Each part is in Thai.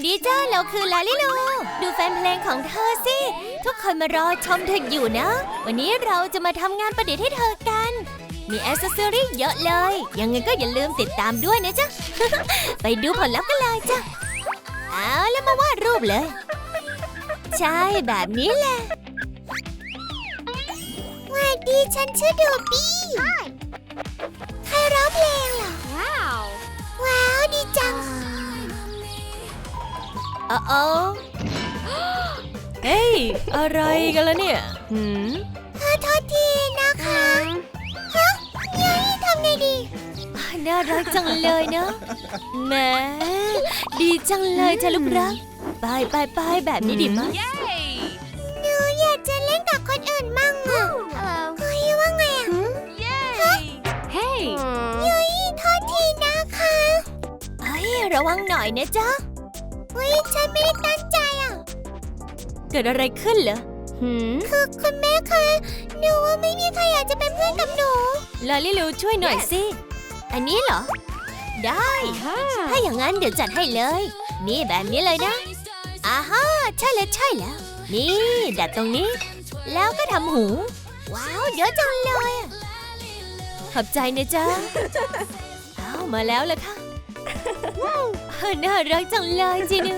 วัสดีจ้าเราคือลาลิลูดูแฟนเพลงของเธอสิ ทุกคนมารอชมเธออยู่นะ วันนี้เราจะมาทำงานประดิษฐ์ให้เธอกัน มีแอ c เซอรี่เยอะเลย ยังไงก็อย่าลืมติดตามด้วยนะจ๊ะ ไปดูผลลัพธ์กันเลยจ้ะ เอาแล้วมาวาดรูปเลย ใช่แบบนี้แหละสวัสดีฉันชื่อดูบี้ ใครร้องเพลงเหรอ Wow. ว้ อ้โอเฮ้ย อะไรกันล่ะเนี่ยหืมขอโทษทีนะคะฮะยัยทำไงดีอ่าน่ารักจังเลยเนอะแหมดีจังเลยจ้ะลูกรัก ไปไปไปแบบนี้ดีมั้ย Yay. หนูอยากจะเล่นกับคนอื่นมั่งอะ Hello. เฮ้ยว่าไงอะ Yay. Hey. ยุ้ยโทษทีนะคะ เฮ้ย ระวังหน่อยนะจ๊ะ เฮ้ยฉันไม่ได้ตั้งใจอะ เกิดอะไรขึ้นเหรอหืมคือคุณแม่คะหนูว่าไม่มีใครอยากจะเป็นเพื่อนกับหนูลาลิลูช่วยหน่อยสิ อันนี้เหรอ ได้ ถ้าอย่างนั้นเดี๋ยวจัดให้เลย นี่แบบนี้เลยนะอ่าฮะใช่เลยใช่แล้ว นี่ดัดตรงนี้ แล้วก็ทำหู ว้าวเยอะจังเลยอะขอบใจนะจ๊ะ เอามาแล้วล่ะค่ะเฮ้ย น่ารักจังเลยจีนึ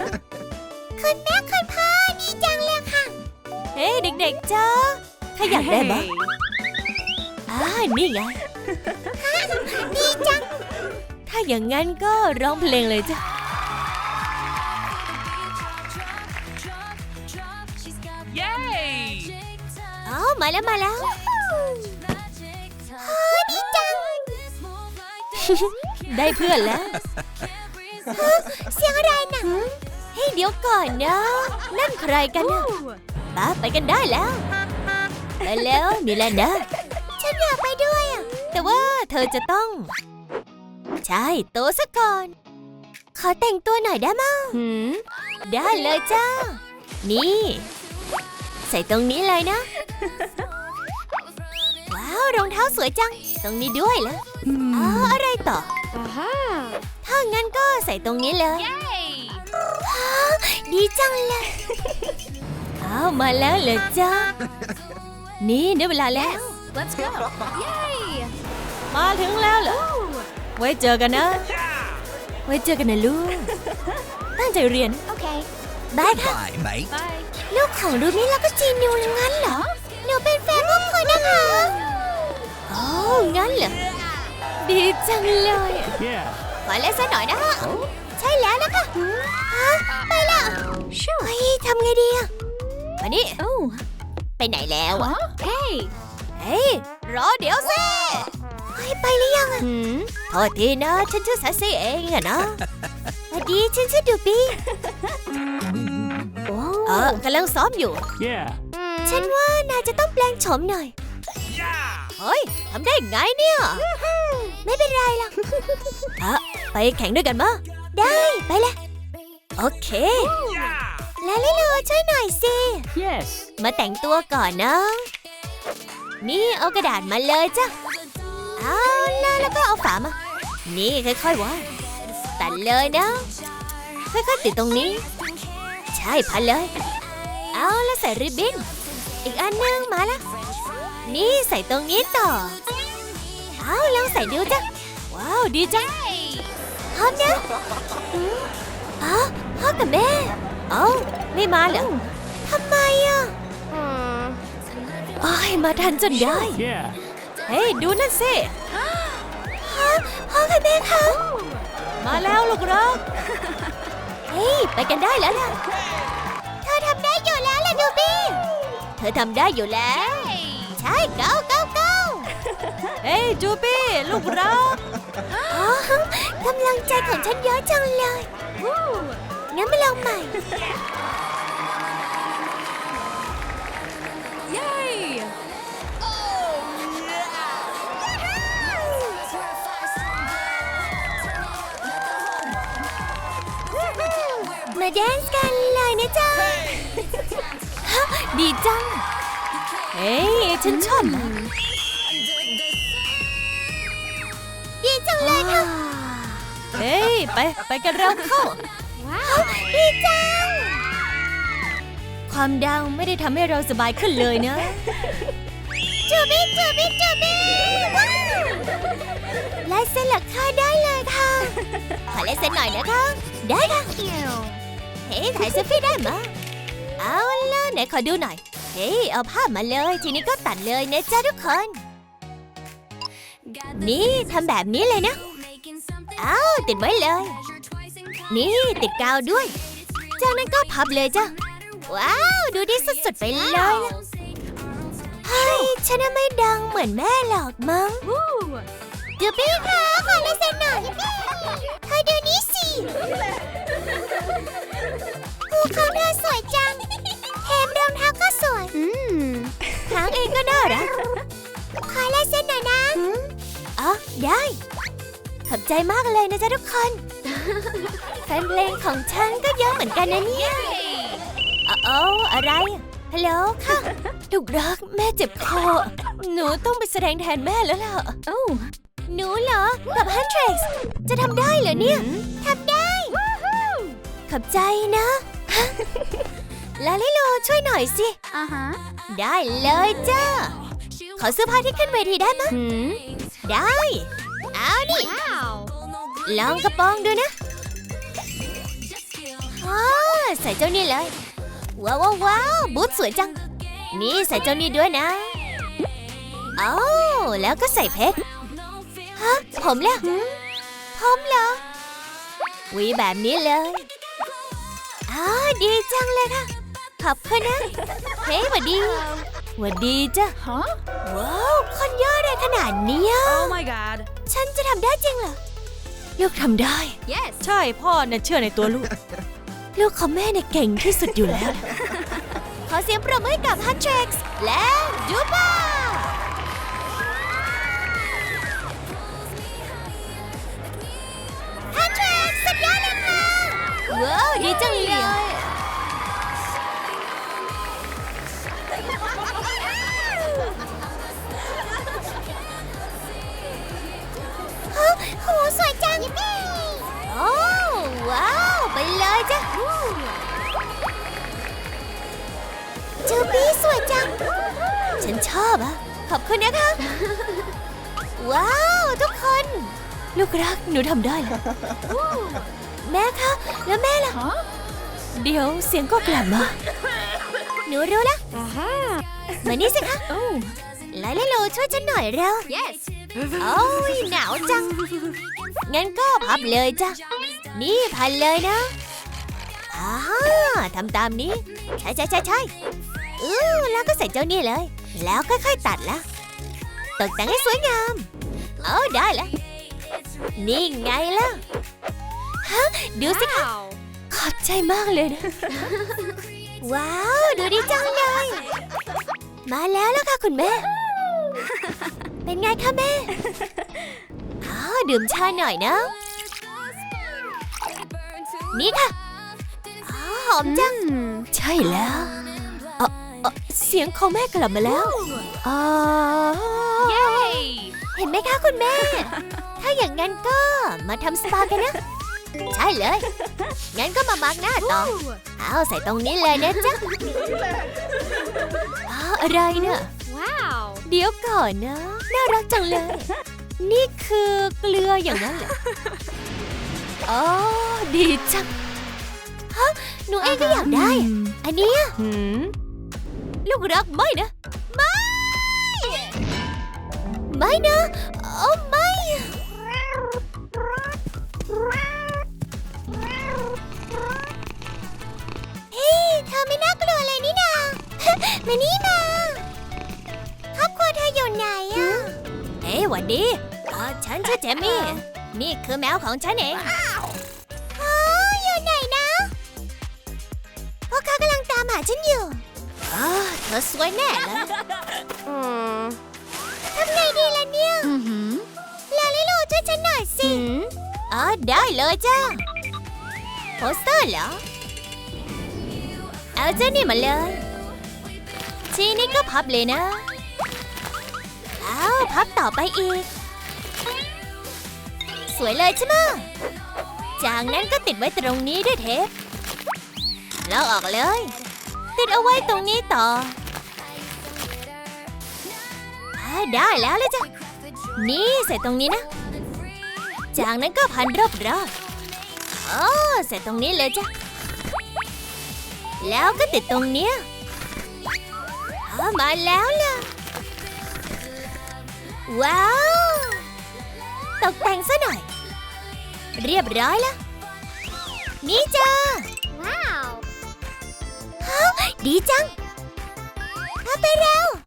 คุณแม่คุณพ่อดีจังเลยค่ะ เฮ้ยเด็กๆจ้าใครอยากได้บ้างอ่านี่ไงดีจัง ถ้าอย่างนั้นก็ร้องเพลงเลยจ้ะ Yay. อ๋อมาแล้วมาแล้วเฮ้ยดีจัง ได้เพื่อนแล้ว เสียงอะไรน่ะเฮ้ยเดี๋ยวก่อนนะ นั่นใครกันนะป้าไปกันได้แล้ว ไปแล้วมิลานดาฉันอยากไปด้วยอะ แต่ว่าเธอจะต้อง ใช่โตวซะก่อน ขอแต่งตัวหน่อยได้มั้ยหืมได้เลยจ้า นี่ ใส่ตรงนี้เลยนะ ว้าวรองเท้าสวยจัง ตรงนี้ด้วยแล้วอ๋ออะไรต่อ Aha. ถ้างั้นก็ใส่ตรงนี้เลย Yay. ดีจังเลย เอามาแล้วเหรอจ้านี่ได้เวลาแล้ว Let's go. Yay. มาถึงแล้วเหรอ ไว้เจอกันนะ ไว้เจอกันนะลูก ตั้งใจเรียน โอเคได้ค่ะ Bye, mate. Bye. ลูกของรูมี่แล้วก็จีนิวงั้นเหรอ หนูเป็นแฟนพวกคุณนะคะโอ้งั้นเหรอ ดีจังเลย Yeah. ขอเล่นสักหน่อยนะฮะใช่แล้วนะคะฮะไปละเฮ้ยทำไงดีอะมานี่ Oh. ไปไหนแล้วอะ Huh? Hey. เฮ้ยรอเดี๋ยวสิเฮ้ยไปหรือยังอะหืมโทษทีนะ ฉันชื่อแซสซี่เองอะนะสวัสดีฉันชื่อดูบี้โอ้เออกำลังซ้อมอยู่ Yeah. ฉันว่านายจะต้องแปลงโฉมหน่อย เฮ้ยทำได้ไงเนี่ย ไม่เป็นไรหรอกอะไปแข่งด้วยกันมะได้ไปละโอเค แล้วลิลูช่วยหน่อยสิ Yes. มาแต่งตัวก่อนนะ นี่เอากระดาษมาเลยจ้ะเอาแล้วแล้วก็เอาฝามา นี่ค่อยๆวางตัดเลยนะ ค่อยๆติดตรงนี้ ใช่พันเลย เอาแล้วใส่ริบบิ้น อีกอันหนึงมาละนี่ใส่ตรงนี้ต่อ เอาลองใส่ดูจ้ะ ว้าว ดีจังพร้อมนะอ๋อพ่อกับแม่เอ้าไม่มาเหรอทำไมอะโอ้ยมาทันจนได้ เฮ้ย ดูนั่นสิฮะพ่อกับแม่คะมาแล้วลูกรักเฮ้ย ไปกันได้แล้วล่ะเธอทำได้อยู่แล้วล่ะดูบี้เธอทำได้อยู่แล้ว ใช่เก้าเก้า เก้าเฮ้ยจูปี้ลูกรักอ๋อกำลังใจของฉันเยอะจังเลยงั้นมาลองใหม่ Yay. มาแดนซ์กันเลยนะจ๊ะฮะดีจัง เฮ้ยฉันชอบ เลยค่ะ เฮ้ย ไป ไปกันเร็วเข้าดีความดังไม่ได้ทำให้เราสบายขึ้นเลยนะจูบิจูบิจูบิว้าวลายเซ็นหลักค่าได้เลยค่ะ ขอลายเซ็นหน่อยนะคะ ได้ค่ะ เฮ้ยถ่ายเซลฟี่ได้มะเอาล่ะไหนขอดูหน่อย เฮ้ยเอาภาพมาเลย ทีนี้ก็ตัดเลยนะจ๊ะทุกคน นี่ทำแบบนี้เลยนะ อ้าวติดไว้เลย นี่ติดกาวด้วย จากนั้นก็พับเลยจ้ะ ว้าว ดูดีสุดๆไปเลยนะเฮ้ยฉันะไม่ดังเหมือนแม่หรอกมั้ง Woo. จูบี้คะขอลายเซ็นหน่อยเธอดูนี่สิหูเขาเธอสวยจังแถมรองเท้าก็สวย อืมหางเองก็น่ารักขอลายเซ็น ได้ ขอบใจมากเลยนะจ๊ะทุกคน แฟนเพลงของฉันก็เยอะเหมือนกันนะเนี่ย Yay. เอ้าอะไรอะฮัลโหลค่ะลูกรักแม่เจ็บคอ หนูต้องไปแสดงแทนแม่แล้วล่ะ Oh. หนูเหรอ กับฮันเทรกจะทำได้เหรอเนี่ยทำได้ ขอบใจนะลาลิโลช่วยหน่อยสิ Uh huh. ได้เลยจ้า ขอเสื้อผ้าที่ขึ้นเวทีได้ไหมย Hmm. ได้ เอาดิ Wow. ลองกระโปรงดูนะอ๋อใส่เจ้านี่เลยว้าวว้าวว้าวบูทสวยจัง นี่ใส่เจ้านี่ด้วยนะเอ้าแล้วก็ใส่เพชรฮะผมล่ะผมเหรอหวีแบบนี้เลยอ๋อดีจังเลยค่ะ ขอบคุณนะ เฮ้ยหวัดดีหวัดดีจ้ะ Huh? ว้าว คนเยอะเลย ขนาดเนี้ย Oh my god. ฉันจะทำได้จริงเหรอ ลูกทำได้ Yes. ใช่พ่อน่ะเชื่อในตัวลูก ลูกของแม่เนี่ยเก่งที่สุดอยู่แล้ว ขอเสียงปรบมือให้กับฮันเทร็กซ์และจูบ้าฮันเทร็กซ์สุดยอดเลยค่ะ ว้าว ดีจังเลย หสวยจังโอ้ว้าว ไปเลยจ้ะจูบี้สวยจัง ฉันชอบอะขอบคุณนะคะ ว้าว ทุกคน ลูกรัก หนูทำได้แล้วแม่คะ แล้วแม่ล่ะ Huh? เดี๋ยวเสียงก็กลับมา หนูรู้แล้ว Aha. มานี่สิคะ Oh. ไลลาโลช่วยฉันหน่อยเร็ว Yes. โอ้ยหนาวจัง งั้นก็พับเลยจ้ะ นี่พันเลยนะอ่าทำตามนี้ ใช่ใช่ใช่ใช่อือแล้วก็ใส่เจ้านี่เลย แล้วค่อยๆตัดละตกแต่งให้สวยงาม เอาได้ล้วนี่ไงล่ะฮะดูสิคะขอบใจมากเลยนะ ว้าว ดูดีจังเลย มาแล้วล้วค่ะคุณแม่ เป็นไงคะแม่อ้าวดื่มชาหน่อยนะ นี่ค่ะอ้าวหอมจัง Hmm. ใช่แล้วเอ่อเอ่อเสียงของแม่กลับมาแล้วอ่า Yay. เห็นไหมคะคุณแม่ ถ้าอย่างนั้นก็มาทำสปากันนะ ใช่เลย งั้นก็มามาร์กหน้าต่อ Woo. เอาใส่ตรงนี้เลยนะจ๊ะ อ้าวอะไรเนี่ย Wow. เดี๋ยวก่อนนะ น่ารักจังเลย นี่คือเกลืออย่างนั้นเหรออ๋อดีจัง ฮะ หนูเองก็อยากได้อะอันเนี้ย Hmm. ลูกรักไม่นะ ไม่ ไม่นะ โอ้ไม่ เฮ้ยเธอไม่น่ากลัวเลยนี่นา มานี่มา หวันดีเอ่อฉันชื่อเจมี่ นี่คือแมวของฉันเองอ๋ออยู่ไหนนะพวกเขากำลังตามหาฉันอยู่อ๋อเธอสวยแน่เลย Hmm. ทำไงดีล่ะเนี่ย Mm-hmm. ลาลิโลช่วยฉันหน่อยสิ Hmm. อ๋อได้เลยจ้าโปสเตอร์เหรอ เอาเจ้านี่มาเลย ทีนี้ก็พับเลยนะเอา พับต่อไปอีก สวยเลยใช่ไหมจากนั้นก็ติดไว้ตรงนี้ด้วยเทปแล้วออกเลย ติดเอาไว้ตรงนี้ต่ออได้แล้วเลยจ้ะ นี่ใส่ตรงนี้นะ จากนั้นก็พันรอบๆโอ้ใส่ตรงนี้เลยจ้ะ แล้วก็ติดตรงเนี้ยมาแล้วล่ะ ว้าว ตกแต่งซะหน่อย เรียบร้อยแล้ว นี่จ้า ว้าว ดีจังเอาไปเร็ว